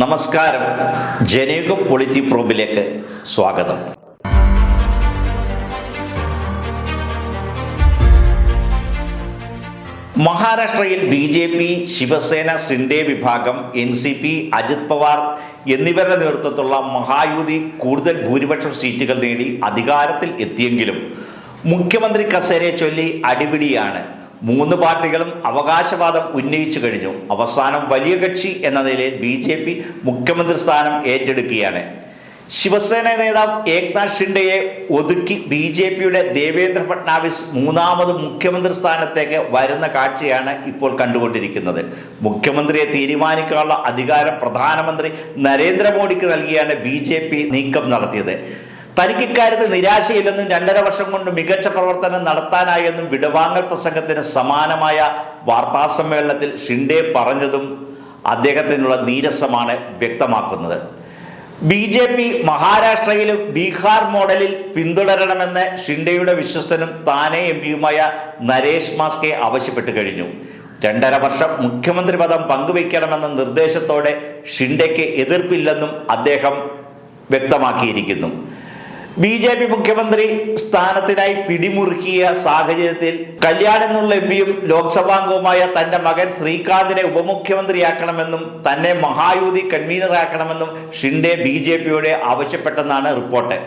നമസ്കാരം. ജനേക പൊളിറ്റി പ്രോബിലേക്ക് സ്വാഗതം. മഹാരാഷ്ട്രയിൽ B J P Shiv Sena Shinde വിഭാഗം N C P Ajit Pawar എന്നിവരുടെ നേതൃത്വത്തിലുള്ള മഹായുതി കൂടുതൽ ഭൂരിപക്ഷം സീറ്റുകൾ നേടി അധികാരത്തിൽ എത്തിയെങ്കിലും മുഖ്യമന്ത്രി കസേരയെ ചൊല്ലി അടിപിടിയാണ്. മൂന്ന് പാർട്ടികളും അവകാശവാദം ഉന്നയിച്ചു കഴിഞ്ഞു. അവസാനം വലിയ കക്ഷി എന്ന നിലയിൽ ബി ജെ പി മുഖ്യമന്ത്രി സ്ഥാനം ഏറ്റെടുക്കുകയാണ്. ശിവസേന നേതാവ് ഏക്നാഥ് ഷിൻഡെയെ ഒതുക്കി ബി ജെ പിയുടെ ദേവേന്ദ്ര ഫട്നാവിസ് മൂന്നാമത് മുഖ്യമന്ത്രി സ്ഥാനത്തേക്ക് വരുന്ന കാഴ്ചയാണ് ഇപ്പോൾ കണ്ടുകൊണ്ടിരിക്കുന്നത്. മുഖ്യമന്ത്രിയെ തീരുമാനിക്കാനുള്ള അധികാരം പ്രധാനമന്ത്രി നരേന്ദ്രമോദിക്ക് നൽകിയാണ് ബി നീക്കം നടത്തിയത്. തനിക്ക് ഇക്കാര്യത്തിൽ നിരാശയില്ലെന്നും രണ്ടര വർഷം കൊണ്ട് മികച്ച പ്രവർത്തനം നടത്താനായെന്നും വിടവാങ്ങൽ പ്രസംഗത്തിന് സമാനമായ വാർത്താസമ്മേളനത്തിൽ ഷിൻഡെ പറഞ്ഞതും അദ്ദേഹത്തിനുള്ള നീരസമാണ് വ്യക്തമാക്കുന്നത്. ബി ജെ പി മഹാരാഷ്ട്രയിലും ബീഹാർ മോഡലിൽ പിന്തുടരണമെന്ന് ഷിൻഡെയുടെ വിശ്വസ്തനും താനെ എം പിയുമായ നരേഷ് മാസ്കെ ആവശ്യപ്പെട്ട് കഴിഞ്ഞു. രണ്ടര വർഷം മുഖ്യമന്ത്രി പദം പങ്കുവയ്ക്കണമെന്ന നിർദ്ദേശത്തോടെ ഷിൻഡെക്ക് എതിർപ്പില്ലെന്നും അദ്ദേഹം വ്യക്തമാക്കിയിരിക്കുന്നു. ബി ജെ പി മുഖ്യമന്ത്രി സ്ഥാനത്തിനായി പിടിമുറുക്കിയ സാഹചര്യത്തിൽ കല്യാൺ എന്നുള്ള എം പിയും ലോക്സഭാംഗവുമായ തന്റെ മകൻ ശ്രീകാന്തിനെ ഉപമുഖ്യമന്ത്രിയാക്കണമെന്നും തന്നെ മഹായുതി കൺവീനറാക്കണമെന്നും ഷിൻഡെ ബി ജെ പിയോട് ആവശ്യപ്പെട്ടെന്നാണ് റിപ്പോർട്ട്.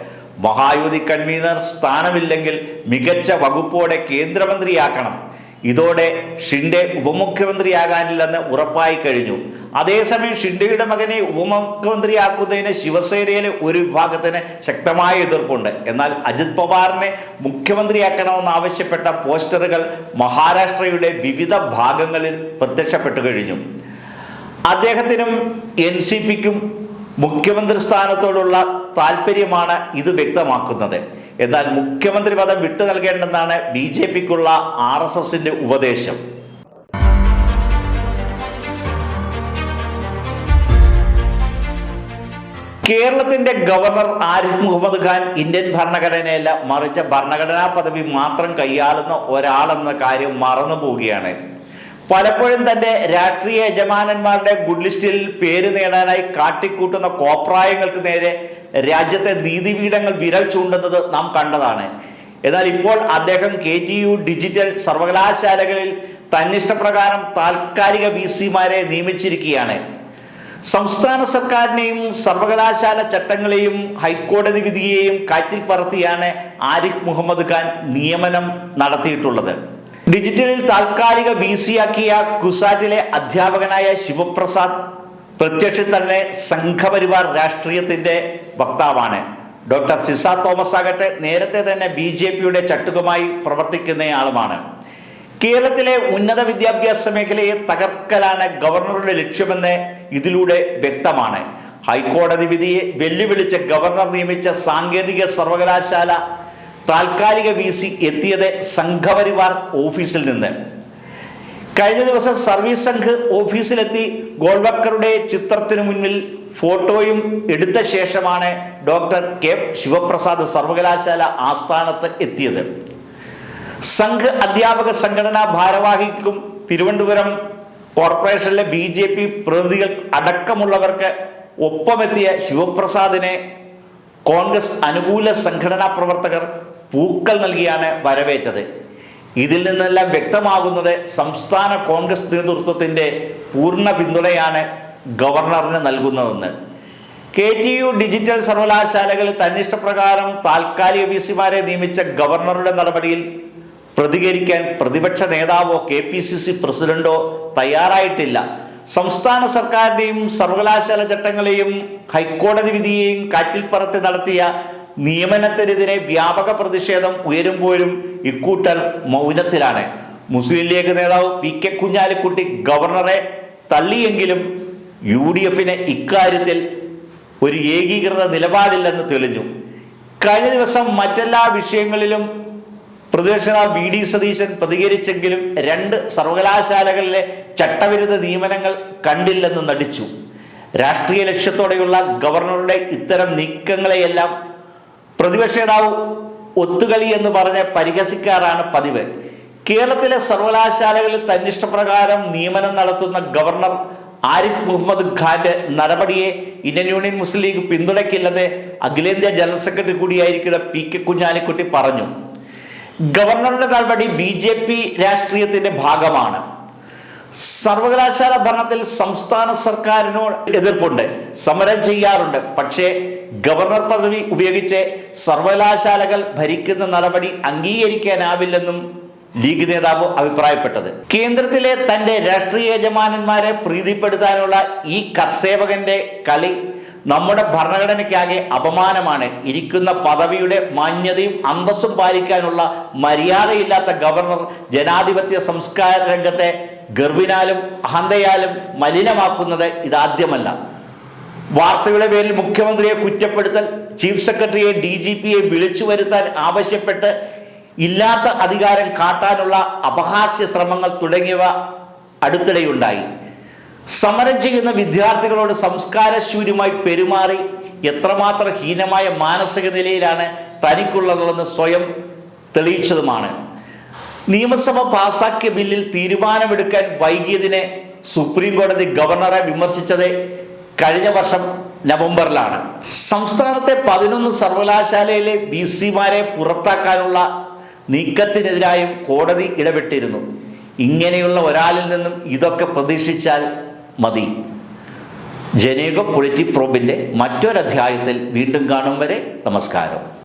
മഹായുതി കൺവീനർ സ്ഥാനമില്ലെങ്കിൽ മികച്ച വകുപ്പോടെ കേന്ദ്രമന്ത്രിയാക്കണം. ഇതോടെ ഷിൻഡെ ഉപമുഖ്യമന്ത്രിയാകാനില്ലെന്ന് ഉറപ്പായി കഴിഞ്ഞു. അതേസമയം ഷിൻഡെയുടെ മകനെ ഉപമുഖ്യമന്ത്രിയാക്കുന്നതിന് ശിവസേനയിലെ ഒരു വിഭാഗത്തിന് ശക്തമായ എതിർപ്പുണ്ട്. എന്നാൽ അജിത് പവാറിനെ മുഖ്യമന്ത്രിയാക്കണമെന്ന് ആവശ്യപ്പെട്ട പോസ്റ്ററുകൾ മഹാരാഷ്ട്രയുടെ വിവിധ ഭാഗങ്ങളിൽ പ്രത്യക്ഷപ്പെട്ടു കഴിഞ്ഞു. അദ്ദേഹത്തിനും എൻ സി പിക്കും മുഖ്യമന്ത്രി സ്ഥാനത്തോടുള്ള താല്പര്യമാണ് ഇത് വ്യക്തമാക്കുന്നത്. എന്നാൽ മുഖ്യമന്ത്രി പദം വിട്ടു നൽകേണ്ടെന്നാണ് ബി ജെ പിക്കുള്ള ആർ എസ് എസിന്റെ ഉപദേശം. കേരളത്തിന്റെ ഗവർണർ ആരിഫ് മുഹമ്മദ് ഖാൻ ഇന്ത്യൻ ഭരണഘടനയല്ല മറിച്ച് ഭരണഘടനാ പദവി മാത്രം കൈയാളുന്ന ഒരാളെന്ന കാര്യം മറന്നു പോവുകയാണ് പലപ്പോഴും തന്റെ രാഷ്ട്രീയ യജമാനന്മാരുടെ ഗുഡ് ലിസ്റ്റിൽ പേര് നേടാനായി കാട്ടിക്കൂട്ടുന്ന കോപ്രായങ്ങൾക്ക് നേരെ രാജ്യത്തെ നീതിപീഠങ്ങൾ വിരൽ ചൂണ്ടുന്നത് നാം കണ്ടതാണ്. എന്നാൽ ഇപ്പോൾ അദ്ദേഹം കെ ടി യു ഡിജിറ്റൽ സർവകലാശാലകളിൽ തന്നിഷ്ടപ്രകാരം താൽക്കാലിക വി സിമാരെ നിയമിച്ചിരിക്കുകയാണ്. സംസ്ഥാന സർക്കാരിനെയും സർവകലാശാല ചട്ടങ്ങളെയും ഹൈക്കോടതി വിധിയെയും കാറ്റിൽ പറത്തിയാണ് ആരിഫ് മുഹമ്മദ് ഖാൻ നിയമനം നടത്തിയിട്ടുള്ളത്. ഡിജിറ്റലിൽ താൽക്കാലിക വി സിയാക്കിയ കുസാറ്റിലെ അധ്യാപകനായ ശിവപ്രസാദ് പ്രത്യക്ഷത്തിൽ തന്നെ സംഘപരിവാർ രാഷ്ട്രീയത്തിന്റെ വക്താവാണ്. ഡോക്ടർ സിസ തോമസ് ആകട്ടെ നേരത്തെ തന്നെ ബി ജെ പിയുടെ ചട്ടുകമായി പ്രവർത്തിക്കുന്നയാളുമാണ്. കേരളത്തിലെ ഉന്നത വിദ്യാഭ്യാസ മേഖലയെ തകർക്കലാണ് ഗവർണറുടെ ലക്ഷ്യമെന്ന് ഇതിലൂടെ വ്യക്തമാണ്. ഹൈക്കോടതി വിധിയെ വെല്ലുവിളിച്ച് ഗവർണർ നിയമിച്ച സാങ്കേതിക സർവകലാശാല താൽക്കാലിക വി സി എത്തിയത് സംഘപരിവാർ ഓഫീസിൽ നിന്ന്. കഴിഞ്ഞ ദിവസം സർവീസ് സംഘ് ഓഫീസിലെത്തി ഗോൾവക്കറുടെ ചിത്രത്തിനു മുന്നിൽ ഫോട്ടോയും എടുത്ത ശേഷമാണ് ഡോക്ടർ കെ ശിവപ്രസാദ് സർവകലാശാല ആസ്ഥാനത്ത് എത്തിയത്. സംഘ് അധ്യാപക സംഘടനാ ഭാരവാഹിക്കും തിരുവനന്തപുരം കോർപ്പറേഷനിലെ ബി ജെ പി പ്രതിനിധികൾ അടക്കമുള്ളവർക്ക് ഒപ്പമെത്തിയ ശിവപ്രസാദിനെ കോൺഗ്രസ് അനുകൂല സംഘടനാ പ്രവർത്തകർ പൂക്കൾ നൽകിയാണ് വരവേറ്റത്. ഇതിൽ നിന്നെല്ലാം വ്യക്തമാകുന്നത് സംസ്ഥാന കോൺഗ്രസ് നേതൃത്വത്തിന്റെ പൂർണ പിന്തുണയാണ് ഗവർണറിന് നൽകുന്നതെന്ന്. കെ ടി യു ഡിജിറ്റൽ സർവകലാശാലകളിൽ തന്നിഷ്ടപ്രകാരം താൽക്കാലിക വി സിമാരെ നിയമിച്ച ഗവർണറുടെ നടപടിയിൽ പ്രതികരിക്കാൻ പ്രതിപക്ഷ നേതാവോ കെ പി സി സി പ്രസിഡന്റോ തയ്യാറായിട്ടില്ല. സംസ്ഥാന സർക്കാരിനെയും സർവകലാശാല ചട്ടങ്ങളെയും ഹൈക്കോടതി വിധിയെയും കാറ്റിൽ പറത്തി നടത്തിയ നിയമനത്തിനെതിരെ വ്യാപക പ്രതിഷേധം ഉയരുമ്പോഴും ഇക്കൂട്ടർ മൗനത്തിലാണ്. മുസ്ലിം ലീഗ് നേതാവ് പി കെ കുഞ്ഞാലിക്കുട്ടി ഗവർണറെ തള്ളിയെങ്കിലും യു ഡി എഫിന് ഇക്കാര്യത്തിൽ ഒരു ഏകീകൃത നിലപാടില്ലെന്ന് തെളിഞ്ഞു. കഴിഞ്ഞ ദിവസം മറ്റെല്ലാ വിഷയങ്ങളിലും പ്രതിപക്ഷ വി ഡി സതീശൻ പ്രതികരിച്ചെങ്കിലും രണ്ട് സർവകലാശാലകളിലെ ചട്ടവിരുദ്ധ നിയമനങ്ങൾ കണ്ടില്ലെന്ന് നടിച്ചു. രാഷ്ട്രീയ ലക്ഷ്യത്തോടെയുള്ള ഗവർണറുടെ ഇത്തരം നീക്കങ്ങളെയെല്ലാം പ്രതിപക്ഷ നേതാവ് ഒത്തുകളി എന്ന് പറഞ്ഞ് പരിഹസിക്കാറാണ് പതിവ്. കേരളത്തിലെ സർവകലാശാലകളിൽ തന്നിഷ്ടപ്രകാരം നിയമനം നടത്തുന്ന ഗവർണർ ആരിഫ് മുഹമ്മദ് ഖാന്റെ നടപടിയെ ഇന്ത്യൻ യൂണിയൻ മുസ്ലിം ലീഗ് പിന്തുണയ്ക്കില്ലെന്ന് അഖിലേന്ത്യാ ജനറൽ സെക്രട്ടറി കൂടിയായിരിക്കുന്ന പി കെ കുഞ്ഞാലിക്കുട്ടി പറഞ്ഞു. ഗവർണറുടെ നടപടി ബി ജെ പി രാഷ്ട്രീയത്തിന്റെ ഭാഗമാണ്. സർവകലാശാല ഭരണത്തിൽ സംസ്ഥാന സർക്കാരിനോട് എതിർപ്പുണ്ട് സമരം ചെയ്യാറുണ്ട്. പക്ഷേ ഗവർണർ പദവി ഉപയോഗിച്ച് സർവകലാശാലകൾ ഭരിക്കുന്ന നടപടി അംഗീകരിക്കാനാവില്ലെന്നും ലീഗ് നേതാവ് അഭിപ്രായപ്പെട്ടത്. കേന്ദ്രത്തിലെ തന്റെ രാഷ്ട്രീയ യജമാനന്മാരെ പ്രീതിപ്പെടുത്താനുള്ള ഈ കർസേവകന്റെ കളി നമ്മുടെ ഭരണഘടനയ്ക്കാകെ അപമാനമാണ്. ഇരിക്കുന്ന പദവിയുടെ മാന്യതയും അന്തസ്സും പാലിക്കാനുള്ള മര്യാദയില്ലാത്ത ഗവർണർ ജനാധിപത്യ സംസ്കാര രംഗത്തെ ഗർവിനാലും അഹന്തയാലും മലിനമാക്കുന്നത് ഇതാദ്യമല്ല. വാർത്തയുടെ പേരിൽ മുഖ്യമന്ത്രിയെ കുറ്റപ്പെടുത്തൽ ചീഫ് സെക്രട്ടറിയെ ഡി ജി പിയെ വിളിച്ചു വരുത്താൻ ആവശ്യപ്പെട്ട് ഇല്ലാത്ത അധികാരം കാട്ടാനുള്ള അപഹാസ്യ ശ്രമങ്ങൾ തുടങ്ങിയവ അടുത്തിടെയുണ്ടായി. സമരം ചെയ്യുന്ന വിദ്യാർത്ഥികളോട് സംസ്കാരശൂര്യമായി പെരുമാറി എത്രമാത്രം ഹീനമായ മാനസിക നിലയിലാണ് തനിക്കുള്ളതെന്ന് സ്വയം തെളിയിച്ചതുമാണ്. നിയമസഭ പാസാക്കിയ ബില്ലിൽ തീരുമാനമെടുക്കാൻ വൈകിയതിനെ സുപ്രീം കോടതി ഗവർണറെ വിമർശിച്ചത് കഴിഞ്ഞ വർഷം നവംബറിലാണ്. സംസ്ഥാനത്തെ പതിനൊന്ന് സർവകലാശാലയിലെ ബി സിമാരെ പുറത്താക്കാനുള്ള നീക്കത്തിനെതിരായും കോടതി ഇടപെട്ടിരുന്നു. ഇങ്ങനെയുള്ള ഒരാളിൽ നിന്നും ഇതൊക്കെ പ്രതീക്ഷിച്ചാൽ മതി. ജനേക പൊളിറ്റി പ്രോബിന്റെ മറ്റൊരധ്യായത്തിൽ വീണ്ടും കാണും വരെ നമസ്കാരം.